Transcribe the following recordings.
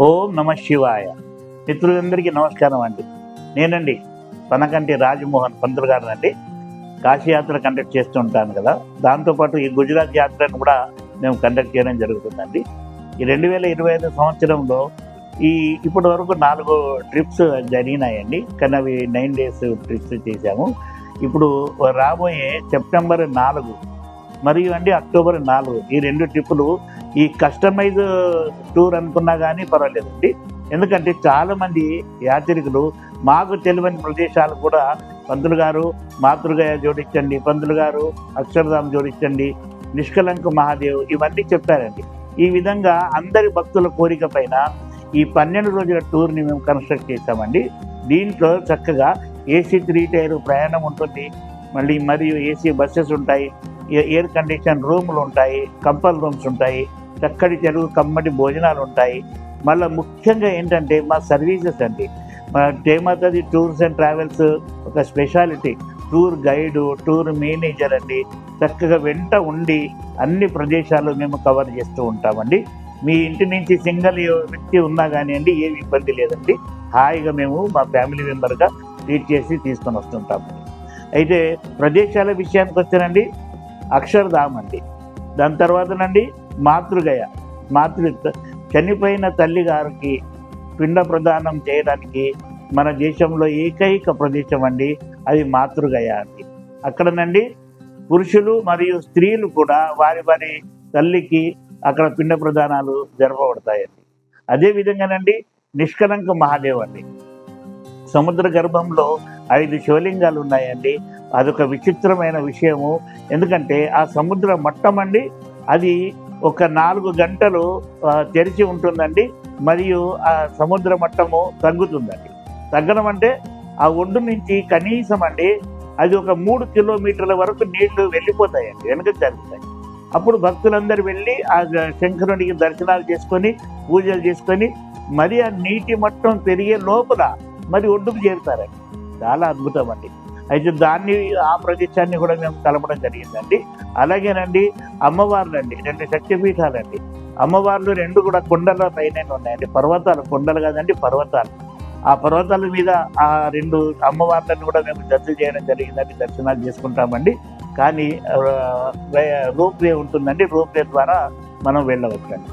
ఓం నమ శివాయ. మిత్రులందరికీ నమస్కారం అండి. నేనండి పనకంటి రాజమోహన్ పంతులు గారు అండి కాశీయాత్ర కండక్ట్ చేస్తూ ఉంటాను కదా. దాంతోపాటు ఈ గుజరాత్ యాత్రను కూడా మేము కండక్ట్ చేయడం జరుగుతుందండి. ఈ రెండు వేల ఇరవై ఐదు సంవత్సరంలో ఈ ఇప్పటి వరకు నాలుగు ట్రిప్స్ జరిగినాయండి. కానీ అవి నైన్ డేస్ ట్రిప్స్ చేశాము. ఇప్పుడు రాబోయే సెప్టెంబర్ నాలుగు మరియు అండి అక్టోబర్ నాలుగు. ఈ రెండు ట్రిప్పులు ఈ కస్టమైజ్ టూర్ అనుకున్నా కానీ పర్వాలేదండి. ఎందుకంటే చాలామంది యాత్రికులు మాకు తెలియని ప్రదేశాలు కూడా పంతులు గారు మాతృగయ జోడించండి పంతులు గారు అక్షరధాం జోడించండి నిష్కలంక మహాదేవ్ ఇవన్నీ చెప్పారండి. ఈ విధంగా అందరి భక్తుల కోరిక పైన ఈ పన్నెండు రోజుల టూర్ని మేము కన్స్ట్రక్ట్ చేశామండి. దీంట్లో చక్కగా ఏసీ త్రీ టైర్ ప్రయాణం ఉంటుంది. మళ్ళీ మరియు ఏసీ బస్సెస్ ఉంటాయి. ఎయిర్ కండిషన్ రూములు ఉంటాయి కంపల్ రూమ్స్ ఉంటాయి చక్కటి తెలుగు కమ్మటి భోజనాలు ఉంటాయి. మళ్ళీ ముఖ్యంగా ఏంటంటే మా సర్వీసెస్ అండి. మా టేమాతది టూర్స్ అండ్ ట్రావెల్స్ ఒక speciality. Tour guide tour manager అండి. చక్కగా వెంట ఉండి అన్ని ప్రదేశాలు మేము కవర్ చేస్తూ ఉంటామండి. మీ ఇంటి నుంచి సింగిల్ వ్యక్తి ఉన్నా కానివ్వండి ఏమి ఇబ్బంది లేదండి. హాయిగా మేము మా ఫ్యామిలీ మెంబర్గా ట్రీట్ చేసి తీసుకొని వస్తుంటాము అయితే ప్రదేశాల విషయానికి వచ్చానండి అక్షరధామ్ అండి దాని తర్వాతనండి మాతృగయ. మాతృ చనిపోయిన తల్లి గారికి పిండ ప్రదానం చేయడానికి మన దేశంలో ఏకైక ప్రదేశం అండి అది మాతృగయ అండి. అక్కడనండి పురుషులు మరియు స్త్రీలు కూడా వారి వారి తల్లికి అక్కడ పిండ ప్రదానాలు జరపబడతాయండి. అదే విధంగానండి నిష్కలంక మహాదేవ్ అండి సముద్ర గర్భంలో ఐదు శివలింగాలు ఉన్నాయండి. అదొక విచిత్రమైన విషయము. ఎందుకంటే ఆ సముద్ర మట్టం అండి అది ఒక నాలుగు గంటలు తెరిచి ఉంటుందండి. మరియు ఆ సముద్ర మట్టము తగ్గుతుందండి. తగ్గడం అంటే ఆ ఒడ్డు నుంచి కనీసం అండి అది ఒక మూడు కిలోమీటర్ల వరకు నీళ్ళు వెళ్ళిపోతాయండి వెనక జరుగుతాయి. అప్పుడు భక్తులందరూ వెళ్ళి ఆ శంకరునికి దర్శనాలు చేసుకొని పూజలు చేసుకొని మరి ఆ నీటి మట్టం పెరిగే లోపల మరి ఒడ్డుకు చేరుతారండి చాలా అద్భుతం అండి. అయితే దాన్ని ఆ ప్రదేశాన్ని కూడా మేము కలపడం జరిగిందండి. అలాగేనండి అమ్మవార్లండి రెండు శక్తిపీఠాలండి. అమ్మవార్లు రెండు కూడా కొండల పైన ఉన్నాయండి. పర్వతాలు కొండలు కాదండి పర్వతాలు. ఆ పర్వతాల మీద ఆ రెండు అమ్మవార్లను కూడా మేము దర్శనం చేయడం జరిగిందండి. దర్శనాలు చేసుకుంటామండి. కానీ రోప్ వే ఉంటుందండి. రోప్ వే ద్వారా మనం వెళ్ళవచ్చండి.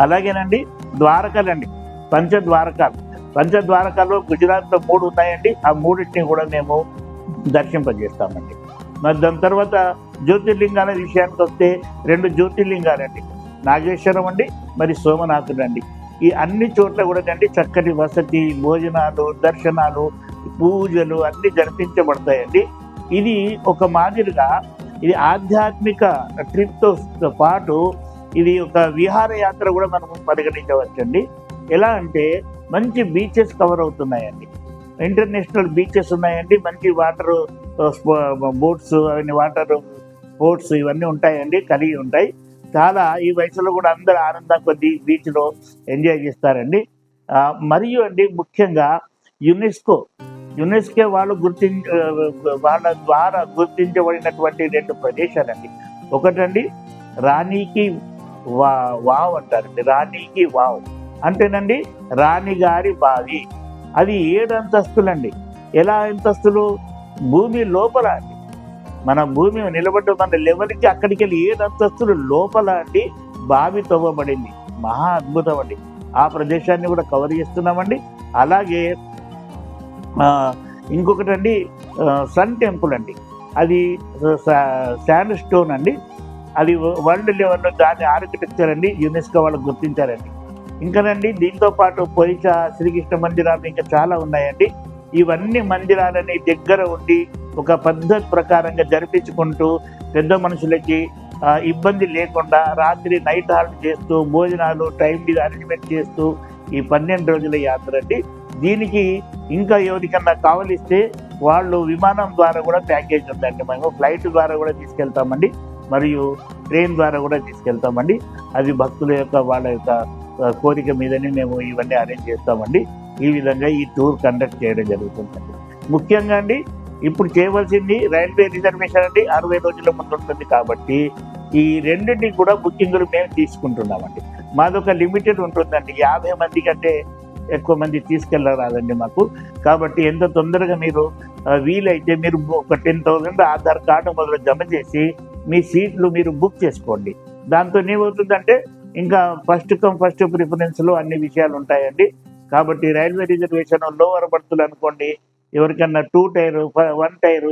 అలాగేనండి ద్వారకలండి. పంచ ద్వారకాలు పంచ ద్వారకాలు గుజరాత్లో మూడు ఉన్నాయండి. ఆ మూడింటిని కూడా మేము దర్శింపజేస్తామండి. మరి దాని తర్వాత జ్యోతిర్లింగాల విషయానికి వస్తే రెండు జ్యోతిర్లింగాలండి. నాగేశ్వరం అండి మరి సోమనాథుడు అండి. ఈ అన్ని చోట్ల కూడా అండి చక్కటి వసతి భోజనాలు దర్శనాలు పూజలు అన్నీ జరిపించబడతాయండి. ఇది ఒక మాదిరిగా ఇది ఆధ్యాత్మిక ట్రిప్తో పాటు ఇది ఒక విహారయాత్ర కూడా మనం పరిగణించవచ్చండి. ఎలా అంటే మంచి బీచెస్ కవర్ అవుతున్నాయండి. ఇంటర్నేషనల్ బీచెస్ ఉన్నాయండి. మంచి వాటర్ బోట్స్ అవన్నీ వాటర్ స్పోర్ట్స్ ఇవన్నీ ఉంటాయండి. కలిగి ఉంటాయి. చాలా ఈ వయసులో కూడా అందరూ ఆనందం కొద్ది బీచ్లో ఎంజాయ్ చేస్తారండి. మరియు అండి ముఖ్యంగా యునెస్కో యునెస్కో వాళ్ళు గుర్తించ వాళ్ళ ద్వారా గుర్తించబడినటువంటి రెండు ప్రదేశాలండి. ఒకటండి రాణికి వా వావ్ అంటారండి. రాణికి వావ్. అంటేనండి రాణిగారి బావి. అది ఏడు అంతస్తులండి? ఎలా అంతస్తులు? భూమి లోపల అండి. మన భూమి నిలబడ్డ మన లెవెల్కి అక్కడికి వెళ్ళి ఏడు అంతస్తులు లోపల అండి? బావి తవ్వబడింది. మహా అద్భుతం అండి. ఆ ప్రదేశాన్ని కూడా కవర్ చేస్తున్నామండి. అలాగే ఇంకొకటి ఇంకొకటండి సన్ టెంపుల్ అండి. అది శాండ్ స్టోన్ అండి. అది వరల్డ్ లెవెల్లో దాని ఆర్కిటెక్చర్ అండి. యునెస్కో వాళ్ళు గుర్తించారండి. ఇంకానండి దీంతో పాటు పొయిచ శ్రీకృష్ణ మందిరాలు ఇంకా చాలా ఉన్నాయండి. ఇవన్నీ మందిరాలని దగ్గర ఉండి ఒక పద్ధతి ప్రకారంగా జరిపించుకుంటూ పెద్ద మనుషులకి ఇబ్బంది లేకుండా రాత్రి నైట్ హాల్ట్ చేస్తూ భోజనాలు టైం అరేంజ్మెంట్ చేస్తూ ఈ పన్నెండు రోజుల యాత్ర అండి. దీనికి ఇంకా ఎవరికన్నా కావలిస్తే వాళ్ళు విమానం ద్వారా కూడా ప్యాకేజ్ ఉందండి. మేము ఫ్లైట్ ద్వారా కూడా తీసుకెళ్తామండి. మరియు ట్రైన్ ద్వారా కూడా తీసుకెళ్తామండి. అది భక్తుల యొక్క వాళ్ళ యొక్క కోరిక మీదనే మేము ఇవన్నీ అరేంజ్ చేస్తామండి. ఈ విధంగా ఈ టూర్ కండక్ట్ చేయడం జరుగుతుందండి. ముఖ్యంగా అండి ఇప్పుడు చేయవలసింది రైల్వే రిజర్వేషన్ అండి. అరవై రోజుల ముందు ఉంటుంది కాబట్టి ఈ రెండింటికి కూడా బుకింగ్లు మేము తీసుకుంటున్నామండి. మాదొక లిమిటెడ్ ఉంటుందండి. యాభై మంది కంటే ఎక్కువ మంది తీసుకెళ్ళరాదండి మాకు. కాబట్టి ఎంత తొందరగా మీరు వీలైతే మీరు ఒక టెన్ థౌసండ్ ఆధార్ కార్డు మొదలు జమ చేసి మీ సీట్లు మీరు బుక్ చేసుకోండి. దాంతో ఏమవుతుందంటే ఇంకా ఫస్ట్ కమ్ ఫస్ట్ ప్రిఫరెన్స్లో అన్ని విషయాలు ఉంటాయండి. కాబట్టి రైల్వే రిజర్వేషన్ లోవర్ బర్తులు అనుకోండి ఎవరికన్నా two tier one tier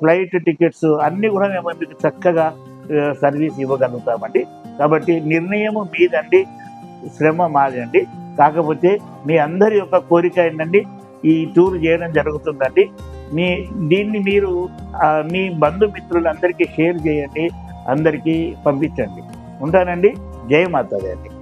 flight tickets అన్నీ కూడా మేము మీకు చక్కగా సర్వీస్ ఇవ్వగలుగుతామండి. కాబట్టి నిర్ణయం మీదండి శ్రమ మాదండి. కాకపోతే మీ అందరి యొక్క కోరిక ఏంటండి ఈ టూర్ చేయడం జరుగుతుందండి. మీ దీన్ని మీరు మీ బంధుమిత్రులందరికీ షేర్ చేయండి అందరికీ పంపించండి. ఉంటానండి? Game Academy.